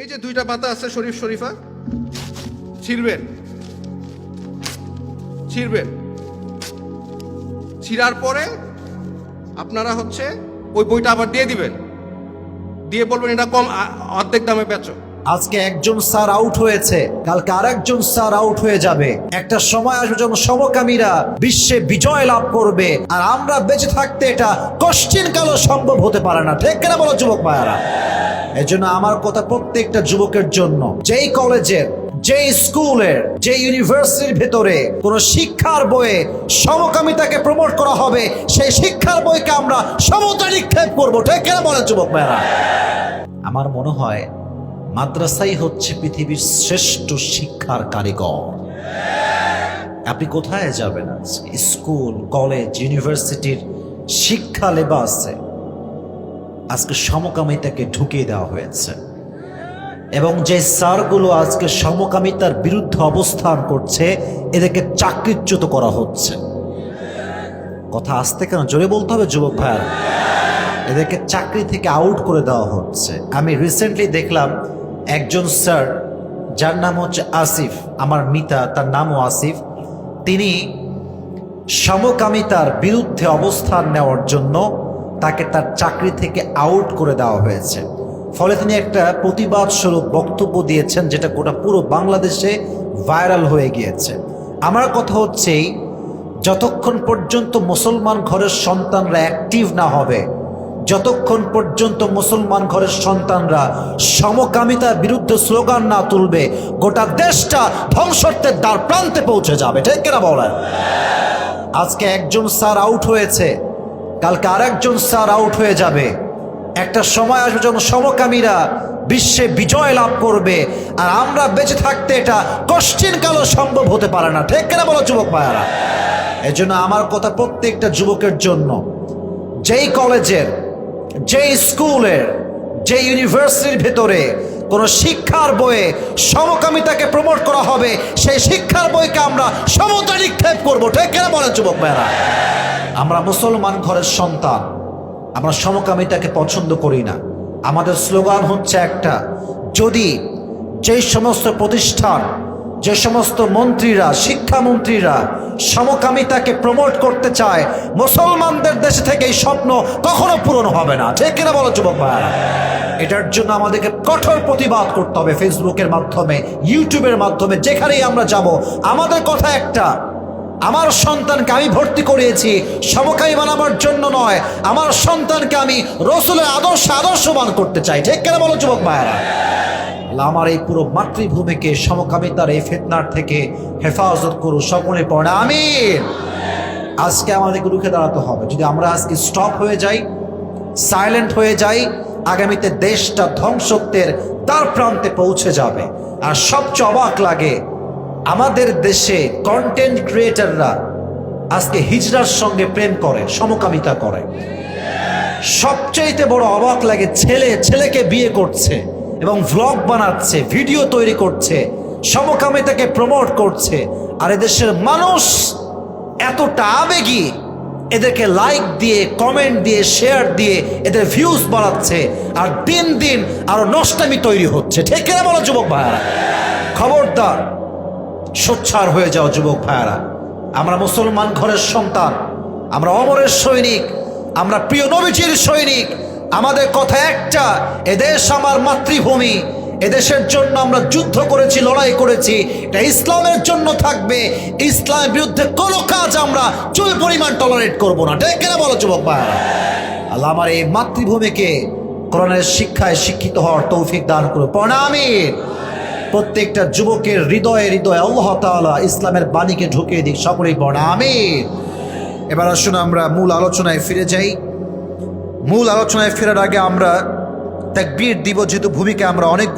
এই যে দুইটা পাতা আছে, শরীফ, শরীফা। ছিঁড়বেন। ছিঁড়বেন। ছিঁড়ার পরে আপনারা হচ্ছে ওই বইটা আবার দিয়ে দিবেন। দিয়ে বলবেন, এটা কম অর্ধেক দামে বেচো। আজকে একজন স্যার আউট হয়েছে, কালকে আরেকজন স্যার আউট হয়ে যাবে। একটা সময় আসবে যখন সমকামীরা বিশ্বে বিজয় লাভ করবে, আর আমরা বেঁচে থাকতে এটা কষ্টিন কালো সম্ভব হতে পারে না। ঠিক কেনা বলো, যুবক ভাইয়ারা? এজন্য আমার কথা প্রত্যেকটা যুবকের জন্য, যেই কলেজের যে স্কুলের যে ইউনিভার্সিটির ভেতরে কোন শিক্ষার বইয়ে সমকামিতাকে প্রমোট করা হবে, সেই শিক্ষার বইকে আমরা সমুদ্রে নিক্ষেপ করব। ঠিক কেনা বলে, যুবক ভাইয়ারা? আমার মনে হয় মাদ্রাসাই হচ্ছে পৃথিবীর শ্রেষ্ঠ শিক্ষার কারিগর। আপনি কোথায় যাবেন স্কুল, কলেজ, ইউনিভার্সিটির শিক্ষা লেবাসে। আজকে সমকামিতাকে ঢুকিয়ে দেওয়া হয়েছে। এবং যে স্যারগুলো আজকে সমকামিতার বিরুদ্ধে অবস্থান করছে, এদেরকে চাকরিচ্যুত করা হচ্ছে। কথা আসতে কেন? জোরে বলতে হবে, যুবক ভাইয়ারা। এদেরকে চাকরি থেকে আউট করে দেওয়া হচ্ছে। আমি রিসেন্টলি দেখলাম একজন স্যার, যার নাম হচ্ছে আসিফ, আমার মিতা, তার নামও আসিফ, তিনি সমকামিতার বিরুদ্ধে অবস্থান নেওয়ার জন্য তাকে তার চাকরি থেকে আউট করে দেওয়া হয়েছে। ফলে তিনি একটা প্রতিবাদ স্বরূপ বক্তব্য দিয়েছেন, যেটা গোটা পুরো বাংলাদেশে ভাইরাল হয়ে গিয়েছে। আমার কথা হচ্ছেই যতক্ষণ পর্যন্ত মুসলমান ঘরের সন্তানরা অ্যাক্টিভ না হবে যতক্ষণ পর্যন্ত মুসলমান ঘরের সন্তানরা সমকামিতার বিরুদ্ধে স্লোগান না তুলবে, গোটা দেশটা ধ্বংসত্বের দ্বার প্রান্তে পৌঁছে যাবে। ঠিক কিনা বলেন? আজকে একজন স্যার আউট হয়েছে, কালকে আরেকজন স্যার আউট হয়ে যাবে। একটা সময় আসবে যখন সমকামীরা বিশ্বে বিজয় লাভ করবে, আর আমরা বেঁচে থাকতে এটা কষ্টিন কালো সম্ভব হতে পারে না। ঠিক কিনা বলো যুবক ভাইয়ারা? এজন্য আমার কথা প্রত্যেকটা যুবকের জন্য, যেই কলেজের যেই স্কুলের যে ইউনিভার্সিটির ভেতরে কোন শিক্ষার বইয়ে সমকামিতাকে প্রমোট করা হবে, সেই শিক্ষার বইকে আমরা সমুদ্রে নিক্ষেপ করব। ঠিক কেন বলেন যুবক ভাইয়েরা? আমরা মুসলমান ঘরের সন্তান। আমরা সমকামিতাকে পছন্দ করি না। আমাদের স্লোগান হচ্ছে একটা, যদি যেই সমস্ত প্রতিষ্ঠান যে সমস্ত মন্ত্রীরা, শিক্ষামন্ত্রীরা সমকামিতাকে প্রমোট করতে চায়, মুসলমানদের দেশে থেকে এই স্বপ্ন কখনো পূরণ হবে না। ঠিক কিনা বলো, যুবক ভাইয়ারা? এটার জন্য আমাদেরকে কঠোর প্রতিবাদ করতে হবে ফেসবুকের মাধ্যমে ইউটিউবের মাধ্যমে, যেখানেই আমরা যাব। আমাদের কথা একটা আমার সন্তানকে আমি ভর্তি করিয়েছি সমকামী বানাবার জন্য নয়। আমার সন্তানকে আমি রসুলের আদর্শ, আদর্শবান করতে চাই। ঠিক কেন বলো যুবক ভাইয়ারা? আমার এই পুরো মাতৃভূমিকে সমকামিতার এই ফেতনার থেকে হেফাজত করু সকলে পড়ে আমি আজকে আমাদেরকে রুখে দাঁড়াতে হবে। যদি আমরা আজকে স্টপ হয়ে যাই সাইলেন্ট হয়ে যাই, আগামীতে দেশটা ধ্বংসত্বের তার প্রান্তে পৌঁছে যাবে। আর সবচেয়ে অবাক লাগে আমাদের দেশে কন্টেন্ট ক্রিয়েটাররা আজকে হিজড়ার সঙ্গে প্রেম করে, সমকামিতা করে। সবচাইতে বড় অবাক লাগে ছেলে, ছেলেকে বিয়ে করছে এবং ভ্লগ বানাচ্ছে ভিডিও তৈরি করছে, সমকামিতাকে প্রমোট করছে, আর এদেশের মানুষ এতটা আবেগী, এদেরকে লাইক দিয়ে কমেন্ট দিয়ে শেয়ার দিয়ে এদের ভিউজ বাড়াচ্ছে, আর দিন দিন আরও নষ্টামি তৈরি হচ্ছে। ঠিক কিনা বলো, যুবক ভাইয়ারা? খবরদার। সোচ্চার হয়ে যাও, যুবক ভাইয়ারা। আমরা মুসলমান ঘরের সন্তান, আমরা অমরের সৈনিক, আমরা প্রিয় নবীজির সৈনিক। আমাদের কথা একটা এদেশ আমার মাতৃভূমি এদেশের জন্য আমরা যুদ্ধ করেছি, লড়াই করেছি, এটা ইসলামের জন্য থাকবে। ইসলামের বিরুদ্ধে কোনো কাজ আমরা চুল পরিমাণ টলারেট করব না। ঠিক কিনা বলো, যুবক ভাইয়ারা? আল্লাহ আমার এই মাতৃভূমিকে কোরআনের শিক্ষায় শিক্ষিত হওয়ার তৌফিক দান করো প্রণামীর প্রত্যেকটা যুবকের হৃদয়ে হৃদয়ে আল্লাহ তালা ইসলামের বাণীকে ঢুকিয়ে দিক, সকলেই বড় আমির এবার আসুন আমরা মূল আলোচনায় ফিরে যাই। মূল আলোচনায় ফেরার আগে আমরা তাকবীর দিব, যেহেতু ভূমিকা আমরা অনেকগুলো